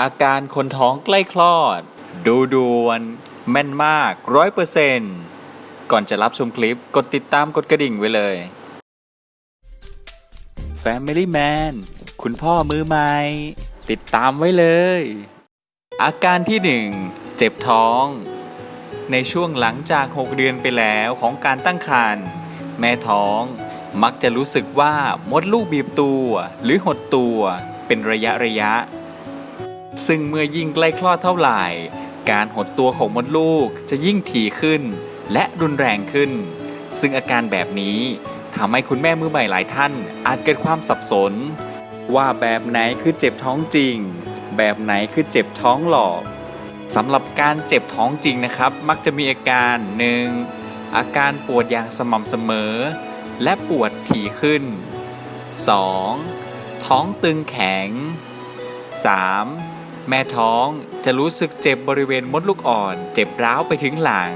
อาการคนท้องใกล้คลอด ดูดวนแม่นมากร้อยเปอร์เซนก่อนจะรับชมคลิปกดติดตามกดกระดิ่งไว้เลย Family Man คุณพ่อมือใหม่ติดตามไว้เลย อาการที่หนึ่งเจ็บท้อง ในช่วงหลังจาก 6 เดือนไปแล้วของการตั้งครรภ์แม่ท้องมักจะรู้สึกว่ามดลูกบีบตัว หรือหดตัว เป็นระยะระยะ ซึ่งเมื่อยิ่งใกล้คลอดเท่าไหร่ การหดตัวของมดลูกจะยิ่งถี่ขึ้น และรุนแรงขึ้น ซึ่งอาการแบบนี้ทำให้คุณแม่มือใหม่หลายท่าน อาจเกิดความสับสน ว่าแบบไหนคือเจ็บท้องจริง แบบไหนคือเจ็บท้องหลอกสำหรับการเจ็บท้องจริงนะครับ มักจะมีอาการ 1. อาการปวดอย่างสม่ำเสมอ และปวดถี่ขึ้น 2. ท้องตึงแข็ง 3. แม่ท้องจะรู้สึกเจ็บบริเวณมดลูกอ่อน เจ็บร้าวไปถึงหลัง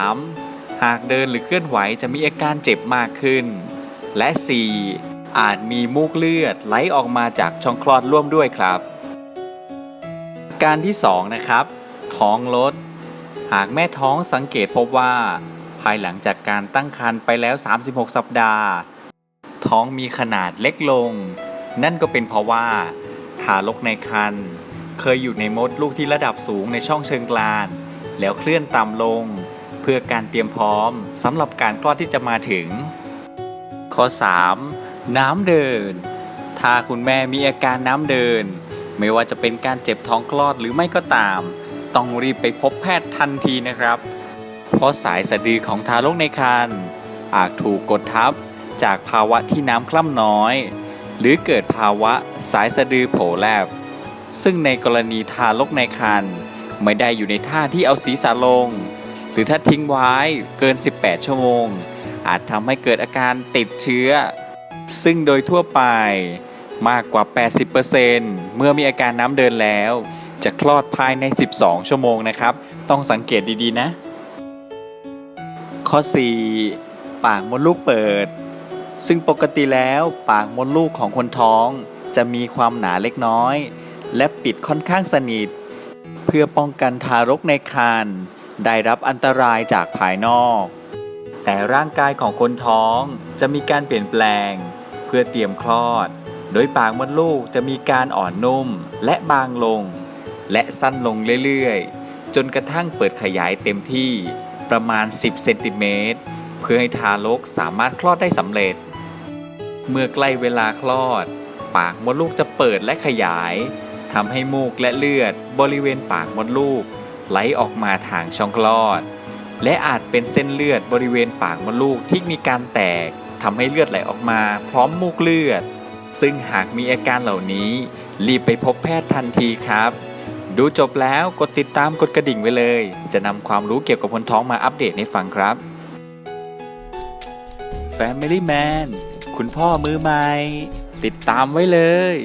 3. หากเดินหรือเคลื่อนไหวจะมีอาการเจ็บมากขึ้น และ 4. อาจมีมูกเลือดไหลออกมาจากช่องคลอดร่วมด้วยครับอาการที่ 2 นะครับ ท้องลด หากแม่ท้องสังเกตพบว่า ภายหลังจากการตั้งครรภ์ไปแล้ว 36 สัปดาห์ ท้องมีขนาดเล็กลง นั่นก็เป็นเพราะว่า ทารกในครรภ์เคยอยู่ในมดลูกที่ระดับสูงในช่องเชิงกราน แล้วเคลื่อนต่ำลง เพื่อการเตรียมพร้อมสำหรับการคลอดที่จะมาถึง ข้อ 3. น้ำเดิน ถ้าคุณแม่มีอาการน้ำเดิน ไม่ว่าจะเป็นการเจ็บท้องคลอดหรือไม่ก็ตาม ต้องรีบไปพบแพทย์ทันทีนะครับ เพราะสายสะดือของทารกในครรภ์อาจถูกกดทับจากภาวะที่น้ำคล่ำน้อย หรือเกิดภาวะสายสะดือโผล่แลบ ซึ่งในกรณีทารกในครรภ์ไม่ได้อยู่ในท่าที่เอาศีรษะลง หรือถ้าทิ้งไว้เกิน 18 ชั่วโมง อาจทำให้เกิดอาการติดเชื้อ ซึ่งโดยทั่วไปมากกว่า 80%เมื่อมีอาการน้ำเดินแล้ว จะคลอดภายใน 12 ชั่วโมงนะครับ ต้องสังเกตดีๆนะ ข้อ 4 ปากมดลูกเปิด ซึ่งปกติแล้วปากมดลูกของคนท้องจะมีความหนาเล็กน้อย และปิดค่อนข้างสนิท เพื่อป้องกันทารกในครรภ์ได้รับอันตรายจากภายนอก แต่ร่างกายของคนท้องจะมีการเปลี่ยนแปลง เพื่อเตรียมคลอด โดยปากมดลูกจะมีการอ่อนนุ่มและบางลง และสั้นลงเรื่อยๆ จนกระทั่งเปิดขยายเต็มที่ประมาณ 10 เซนติเมตรเพื่อให้ทารกสามารถคลอดได้สำเร็จ เมื่อใกล้เวลาคลอด ปากมดลูกจะเปิดและขยายทำให้มูกและเลือด บริเวณปากมดลูก ไหลออกมาทางช่องคลอด และอาจเป็นเส้นเลือดบริเวณปากมดลูกที่มีการแตกทำให้เลือดไหลออกมา พร้อมมูกเลือด ซึ่งหากมีอาการเหล่านี้ รีบไปพบแพทย์ทันทีครับ ดูจบแล้วกดติดตามกดกระดิ่งไว้เลย จะนำความรู้เกี่ยวกับคนท้องมาอัปเดตให้ฟังครับ Family Man คุณพ่อมือใหม่ ติดตามไว้เลย